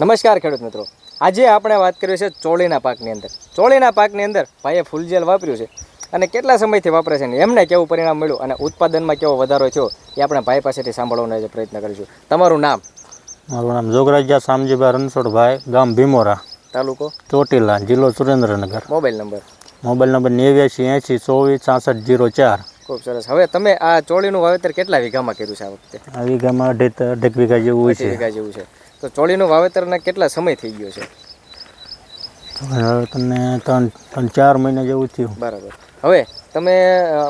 નમસ્કાર ખેડૂત મિત્રો. આજે આપણે વાત કરીએ છે ચોળીના પાકની અંદર. ચોળીના પાકની અંદર ભાઈએ ફૂલજેલ વાપર્યું છે અને કેટલા સમયથી વાપરે છે ને એમને કેવું પરિણામ મળ્યું અને ઉત્પાદનમાં કેવો વધારો થયો એ આપણે ભાઈ પાસેથી સાંભળવાનો પ્રયત્ન કરીશું. તમારું નામ? મારું નામ જોગરાજા શામજીભાઈ રણછોડભાઈ ગામ ભીમોરા તાલુકો? ચોટીલા જિલ્લો Surendranagar. Mobile number? Mobile number નેવ્યાસી એંશી ચોવીસ છાસઠ જીરો ચાર. ખૂબ સરસ. હવે તમે આ ચોળીનું વાવેતર કેટલા વીઘામાં કર્યું છે આ વખતે? આ વીઘામાં અઢી ત- વીઘા જેવું છે. વીઘા જેવું છે. તો ચોળીનું વાવેતરના કેટલા સમય થઈ ગયો છે? હવે તમને ત્રણ ત્રણ ચાર મહિના જેવું થયું. બરાબર. હવે તમે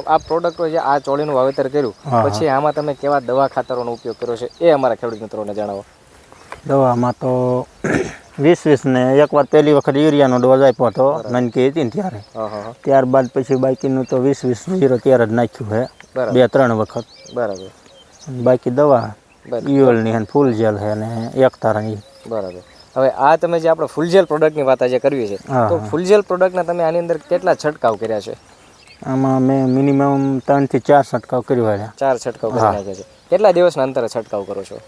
આ પ્રોડક્ટ જે આ ચોળીનું વાવેતર કર્યું. પછી આમાં તમે કેવા દવા ખાતરોનો ઉપયોગ કર્યો છે એ અમારા ખેડૂત મિત્રોને જણાવો. દવામાં તો વીસ વીસ ને એકવાર પહેલી વખત યુરિયાનો ડોઝ આપ્યો હતો નાનકી હતી ને ત્યારે. ત્યારબાદ પછી બાકીનું તો વીસ વીસ જીરો ત્યારે જ નાખ્યું છે બે ત્રણ વખત. બરાબર. બાકી દવા ઈયળની અને ફૂલ જેલ છે અને એક તારાની બરાબર. હવે આ તમે જે આપણે ફૂલજેલ પ્રોડક્ટની વાત આજે કરવી છે તો ફૂલજેલ પ્રોડક્ટના તમે આની અંદર કેટલા છંટકાવ કર્યા છે? આમાં મેં મિનિમમ ત્રણથી ચાર છંટકાવ કર્યો છે. ચાર છંટકાવ કરી નાખ્યા છે. કેટલા દિવસના અંતરે છંટકાવ કરો છો?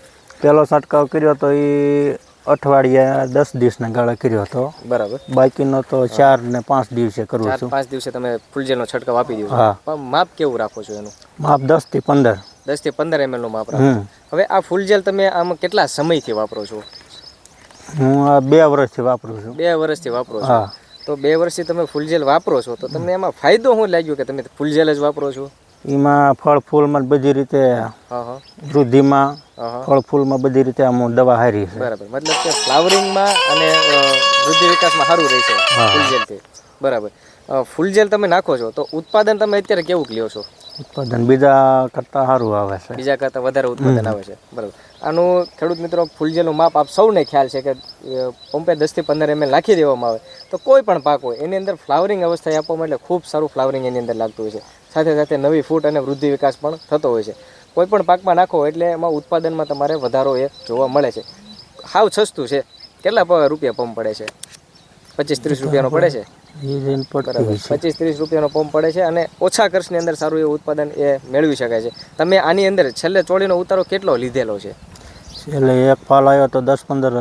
પહેલો છંટકાવ કર્યો તો એ અઠવાડિયા દસ દિવસના ગાળા કર્યો હતો. બરાબર. બાકીનો તો ચાર ને પાંચ દિવસે કરું છું. પાંચ દિવસે તમે ફૂલજેલનો છંટકાવ આપી દો હા. માપ કેવું રાખો છો એનું? માપ દસથી પંદર. દસથી પંદર એમએલનું માપ હવે આ ફૂલ જેલ તમે આમાં કેટલા સમયથી વાપરો છો? હું આ બે વર્ષથી વાપરું છું. બે વર્ષથી વાપરો છો? તો બે વર્ષથી તમે ફૂલ જેલ વાપરો છો તો તમને એમાં ફાયદો શું લાગ્યો કે તમે ફૂલ જેલ જ વાપરો છો? એમાં ફળ ફૂલમાં બધી રીતે વૃદ્ધિમાં ફળ ફૂલમાં બધી રીતે આમ દવા હારી છે. બરાબર. મતલબ કે ફ્લાવરિંગમાં અને વૃદ્ધિ વિકાસમાં સારું રહે છે ફૂલ જેલથી. બરાબર. ફૂલ જેલ તમે નાખો છો તો ઉત્પાદન તમે અત્યારે કેવું લ્યો છો? ઉત્પાદન. બીજા કરતાં સારું આવે છે. બીજા કરતાં વધારે ઉત્પાદન આવે છે. બરાબર. આનું ખેડૂત મિત્રો ફૂલજેલનું માપ આપ સૌને ખ્યાલ છે કે પંપે દસથી પંદર એમએલ નાખી દેવામાં આવે. તો કોઈ પણ પાક હોય એની અંદર ફ્લાવરિંગ અવસ્થાએ આપવામાં એટલે ખૂબ સારું ફ્લાવરિંગ એની અંદર લાગતું હોય છે. સાથે સાથે નવી ફૂટ અને વૃદ્ધિ વિકાસ પણ થતો હોય છે. કોઈ પણ પાકમાં નાખો એટલે એમાં ઉત્પાદનમાં તમારે વધારો એ જોવા મળે છે. હાવ સસ્તું છે. કેટલા રૂપિયા પંપ પડે છે? પચીસ ત્રીસ રૂપિયાનો પડે છે. પચીસ ત્રીસ રૂપિયાનો પંપ પડે છે અને ઓછા ખર્ચની અંદર સારું એવું ઉત્પાદન એ મેળવી શકાય છે. તમે આની અંદર છેલ્લે ચોળીનો ઉતારો કેટલો લીધેલો છે? એટલે એક ફાલ આવ્યો તો દસ પંદર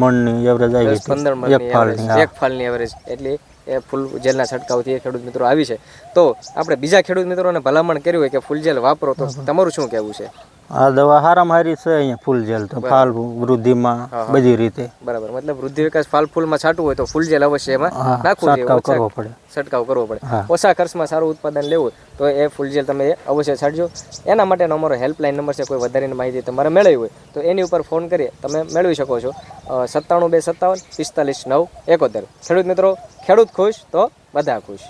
મણની એવરેજ આવી પંદર મણની એક ફાલની એવરેજ એટલે એ ફૂલ જેલના છંટકાવથી એ ખેડૂત મિત્રો આવી છે. તો આપણે બીજા ખેડૂત મિત્રોને ભલામણ કર્યું હોય કે ફૂલ જેલ વાપરો તો તમારું શું કહેવું છે? આ દવા હારામાં હારી છે અહીંયા ફૂલ જેલ તો ફાલ વૃદ્ધિમાં બધી રીતે. બરાબર. મતલબ વૃદ્ધિ વિકાસ ફાલ ફૂલમાં છાંટવું હોય તો ફૂલ જેલ અવશ્ય એમાં નાખવું જોઈએ. ઓછા કરવો પડે. છંટકાવ કરવો પડે. ઓછા ખર્ચમાં સારું ઉત્પાદન લેવું હોય તો એ ફૂલ જેલ તમે અવશ્ય છાંટજો. એના માટેનો અમારો હેલ્પલાઇન નંબર છે કોઈ વધારેની માહિતી તમારે મેળવી હોય તો એની ઉપર ફોન કરી તમે મેળવી શકો છો. સત્તાણું બે સત્તાવન પિસ્તાલીસ નવ એકોતેર. ખેડૂત મિત્રો ખેડૂત ખુશ તો બધા ખુશ.